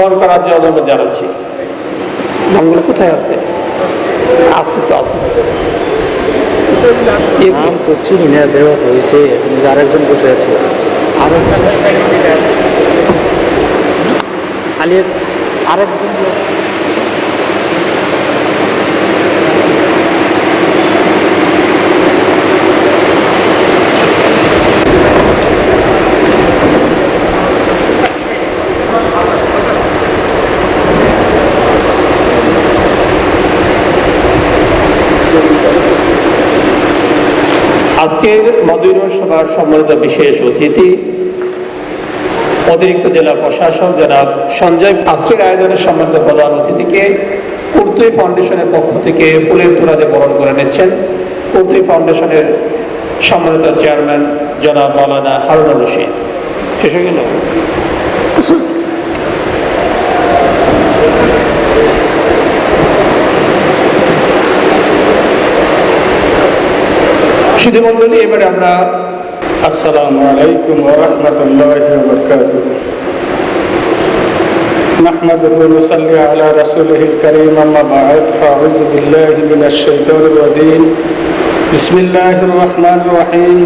গ্রহণ করার জন্য অনুরোধ জানাচ্ছি নামগুলো কোথায় আছে? আছে তো আছে তো। নাম তো চিনি না দেওয়া তো হয়েছে আরেকজন বসে আছে। আরও আলিয়া আরেকজন আজকের মদিনুর সভার সম্মানিত বিশেষ অতিথি, অতিরিক্ত জেলা প্রশাসক জনাব সঞ্জয় আজকের আয়োজনের সম্মানিত প্রধান অতিথিকে কর্তুই ফাউন্ডেশনের পক্ষ থেকে ফুলের তোরাজে বরণ করে নিচ্ছেন। কর্তুই ফাউন্ডেশনের সম্মানিত চেয়ারম্যান জনাব মৌলানা হারুন রশিদ। শেষ হয়ে গেল। শুধু মন্ডলী এবারে আমরা السلام عليكم ورحمة الله وبركاته نحمده ونصلي على رسوله الكريم أما بعد فأعوذ بالله من الشيطان الرجيم بسم الله الرحمن الرحيم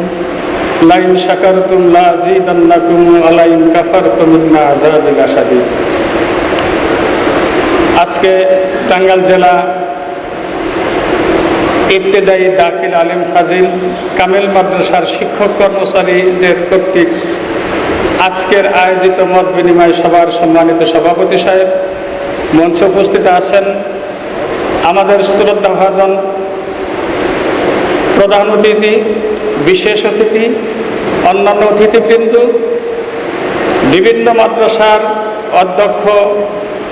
لئن شكرتم لأزيدنكم ولئن كفرتم إن عذابي لشديد আজকে টাঙ্গাইল জেলা ইবতেদায়ী দাখিল আলিম ফাজিল কামেল মাদ্রাসার শিক্ষক কর্মচারীদের কর্তৃক আজকের আয়োজিত মত বিনিময় সভার সম্মানিত সভাপতি সাহেব, মঞ্চে উপস্থিত আছেন আমাদের শ্রদ্ধাভাজন প্রধান অতিথি, বিশেষ অতিথি, অন্যান্য অতিথিবৃন্দ, বিভিন্ন মাদ্রাসার অধ্যক্ষ,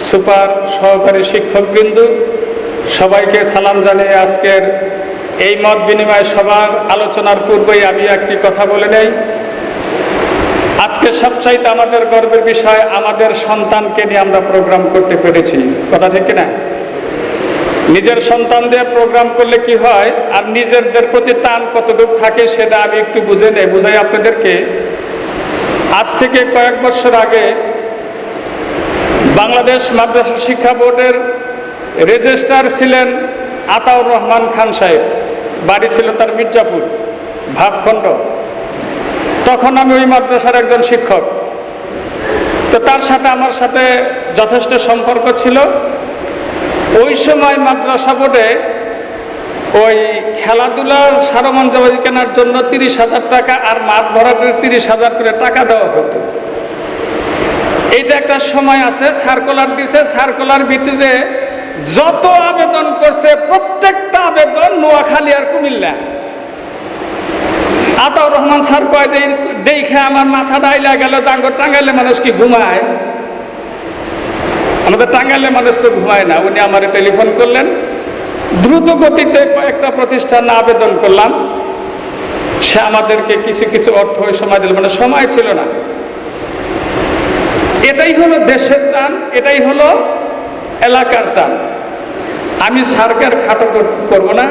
সুপার সহকারী শিক্ষকবৃন্দ সবাইকে সালাম জানিয়ে আজকের এই মত বিনিময় সভার আলোচনার পূর্বেই আমি একটি কথা বলে নেই। আজকে সবচাইতে আমাদের গর্বের বিষয়, আমাদের সন্তানকে নিয়ে আমরা প্রোগ্রাম করতে পেরেছি। কথা ঠিক না নিজের সন্তান দিয়ে প্রোগ্রাম করলে কি হয়? আর নিজেদের প্রতি টান কতটুকু থাকে সেটা আমি একটু বুঝে নেই। বুঝাই আপনাদেরকে, আজ থেকে কয়েক বছর আগে বাংলাদেশ মাদ্রাসা শিক্ষা বোর্ডের রেজিস্ট্রার ছিলেন আতাউর রহমান খান সাহেব। বাড়ি ছিল তার মির্জাপুর, ভাবখণ্ড। তখন আমি ওই মাদ্রাসার একজন শিক্ষক। তো তার সাথে আমার সাথে যথেষ্ট সম্পর্ক ছিল। ওই সময় মাদ্রাসা বোর্ডে ওই খেলাধুলার সারমঞ্জাবাজি কেনার জন্য তিরিশ হাজার টাকা আর মাঠ ভরাটের তিরিশ হাজার করে টাকা দেওয়া হতো। এইটা একটা সময় আছে, সার্কুলার দিছে, সার্কুলার ভিত্তিতে যত আবেদন করছে, প্রত্যেকটা আবেদন নোয়াখালী আর কুমিল্লা। আতাউর রহমান স্যার কয় যে, দেখে আমার মাথা ডাইলা গেল জাঙ্গ টাঙ্গাইলে মানুষ কি ঘুমায়? আমাদের টাঙ্গাইলে মানুষ তো ঘুমায় না, উনি আমার টেলিফোন করলেন। দ্রুত গতিতে কয়েকটা প্রতিষ্ঠান আবেদন করলাম। সে আমাদেরকে কিছু কিছু অর্থ ওই সময় দিল মানে সময় ছিল না। এটাই হলো দেশের টান, এটাই হলো এলাকার টান আমি স্যারকে খাটো করব না।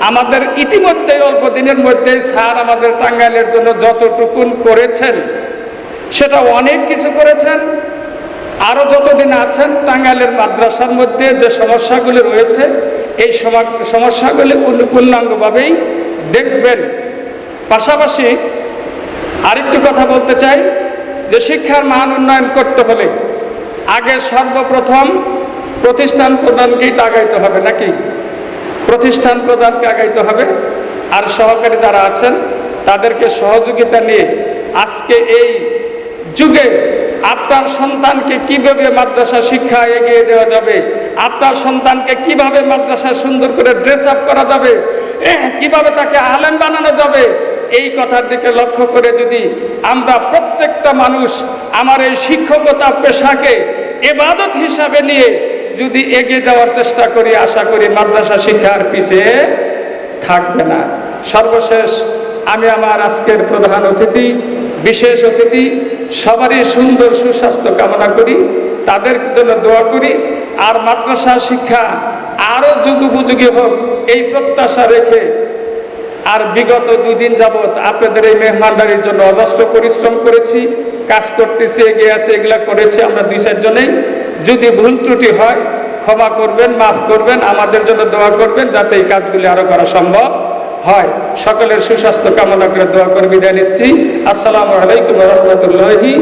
আমাদের ইতিমধ্যে অল্প দিনের মধ্যেই স্যার আমাদের টাঙ্গাইলের জন্য যতটুকুন করেছেন, সেটা অনেক কিছু করেছেন। আরও যতদিন আছেন, টাঙ্গাইলের মাদ্রাসার মধ্যে যে সমস্যাগুলি রয়েছে, এই সমা- সমস্যাগুলি পূর্ণাঙ্গভাবেই দেখবেন। পাশাপাশি আরেকটু কথা বলতে চাই, যে শিক্ষার মান উন্নয়ন করতে হলে আগে সর্বপ্রথম প্রতিষ্ঠান প্রদানকেই তো আগাইতে হবে নাকি? প্রতিষ্ঠান প্রদানকে আগাইতে হবে। আর সহকারী যারা আছেন, তাদেরকে সহযোগিতা নিয়ে আজকে এই যুগে আপনার সন্তানকে কীভাবে মাদ্রাসা শিক্ষা এগিয়ে দেওয়া যাবে, আপনার সন্তানকে কীভাবে মাদ্রাসা সুন্দর করে ড্রেস আপ করা যাবে কীভাবে তাকে আলেম বানানো যাবে, এই কথার দিকে লক্ষ্য করে যদি আমরা প্রত্যেকটা মানুষ আমার এই শিক্ষকতা পেশাকে এবাদত হিসাবে নিয়ে যদি এগিয়ে যাওয়ার চেষ্টা করি, আশা করি মাদ্রাসা শিক্ষার পিছিয়ে থাকবে না। সর্বশেষ আমি আমার আজকের প্রধান অতিথি, বিশেষ অতিথি, সবারই সুন্দর সুস্বাস্থ্য কামনা করি, তাদের জন্য দোয়া করি, আর মাদ্রাসা শিক্ষা আরও যুগোপযোগী হোক এই প্রত্যাশা রেখে, আর বিগত দুই দিন যাবৎ আপনাদের এই মেহমানদারির জন্য অজস্র পরিশ্রম করেছি, কাজ করতেছি, এগিয়ে আছে, এগুলা করেছি আমরা দুই চারজনেই। যদি ভুল ত্রুটি হয়, ক্ষমা করবেন, মাফ করবেন, আমাদের জন্য দোয়া করবেন, যাতে এই কাজগুলি আরও করা সম্ভব হয়। সকলের সুস্বাস্থ্য কামনা করে দোয়া করবি বিদায় নিচ্ছি। আসসালামু আলাইকুম রহমতুল্লাহি